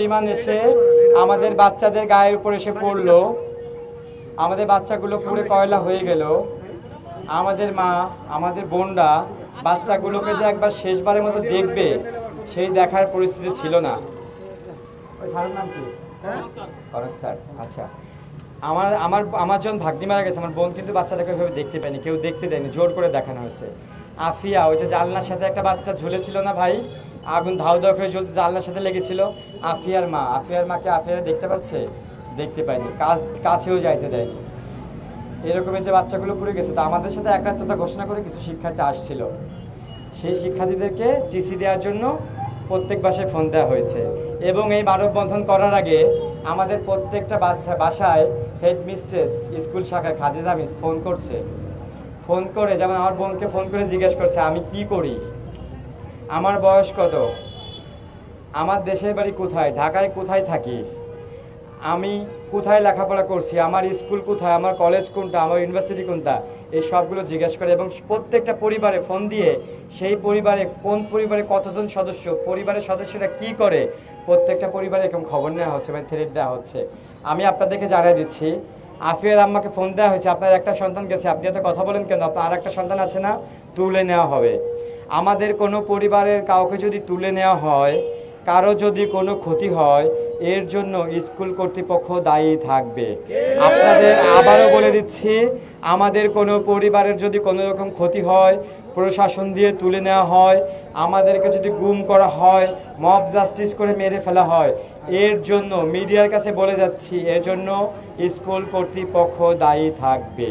বিমান এসে আমাদের বাচ্চাদের গায়ের উপর এসে পড়ল। আমাদের বাচ্চাগুলো পুরে কয়লা হয়ে গেল। আমাদের মা আমাদের বোনরা বাচ্চাগুলোকে যে একবার শেষবারের মতো দেখবে সেই দেখার পরিস্থিতি ছিল না। কনক স্যার আচ্ছা। আমার আমার আমার যখন ভাগ্নি মারা গেছে, আমার বোন কিন্তু বাচ্চাটাকে ওইভাবে দেখতে পায়নি, কেউ দেখতে দেয়নি, জোর করে দেখানো হয়েছে। আফিয়া, ওই যে জানলার সাথে একটা বাচ্চা ঝুলেছিল না ভাই? আগুন ধাউ ধাউ করে জ্বলতে জানলার সাথে লেগেছিল। আফিয়ার মা, আফিয়ার মাকে আফিয়ারা দেখতে পাচ্ছে দেখতে পায়নি, কাজ, কাছেও যাইতে দেয়নি। এরকমের যে বাচ্চাগুলো পুড়ে গেছে, তো আমাদের সাথে একাত্মতা ঘোষণা করে কিছু শিক্ষার্থী আসছিল। সেই শিক্ষার্থীদেরকে টিসি দেওয়ার জন্য প্রত্যেক বাসায় ফোন দেওয়া হয়েছে। এবং এই মানববন্ধন করার আগে আমাদের প্রত্যেকটা বাসায় হেড মিস্ট্রেস স্কুল শাখায় খাদিজা মিস ফোন করছে। ফোন করে, যেমন আমার বোনকে ফোন করে জিজ্ঞেস করছে, আমি কি করি? আমার বয়স কত? আমার দেশের বাড়ি কোথায়? ঢাকায় কোথায় থাকি? আমি কোথায় লেখাপড়া করছি? আমার স্কুল কোথায়? আমার কলেজ কোনটা? আমার ইউনিভার্সিটি কোনটা? এই সবগুলো জিজ্ঞেস করে এবং প্রত্যেকটা পরিবারে ফোন দিয়ে সেই পরিবারে কোন পরিবারে কতজন সদস্য, পরিবারের সদস্যরা কি করে, প্রত্যেকটা পরিবারে এরকম খবর নেওয়া হচ্ছে মানে থ্রেড দেওয়া হচ্ছে। আমি আপনাদেরকে জানিয়ে দিচ্ছি, আফিয়ার আম্মাকে ফোন দেওয়া হয়েছে, আপনার একটা সন্তান গেছে, আপনি এত কথা বলেন কেন? আপনার আর একটা সন্তান আছে না? তুলে নেওয়া হবে। আমাদের কোনো পরিবারের কাউকে যদি তুলে নেওয়া হয় কারও যদি কোনো ক্ষতি হয়, এর জন্য স্কুল কর্তৃপক্ষ দায়ী থাকবে। আপনাদের আবারও বলে দিচ্ছি, আমাদের কোনো পরিবারের যদি কোনো রকম ক্ষতি হয়, প্রশাসন দিয়ে তুলে নেওয়া হয়, আমাদেরকে যদি গুম করা হয়, মব জাস্টিস করে মেরে ফেলা হয়, এর জন্য মিডিয়ার কাছে বলে যাচ্ছি এর জন্য স্কুল কর্তৃপক্ষ দায়ী থাকবে।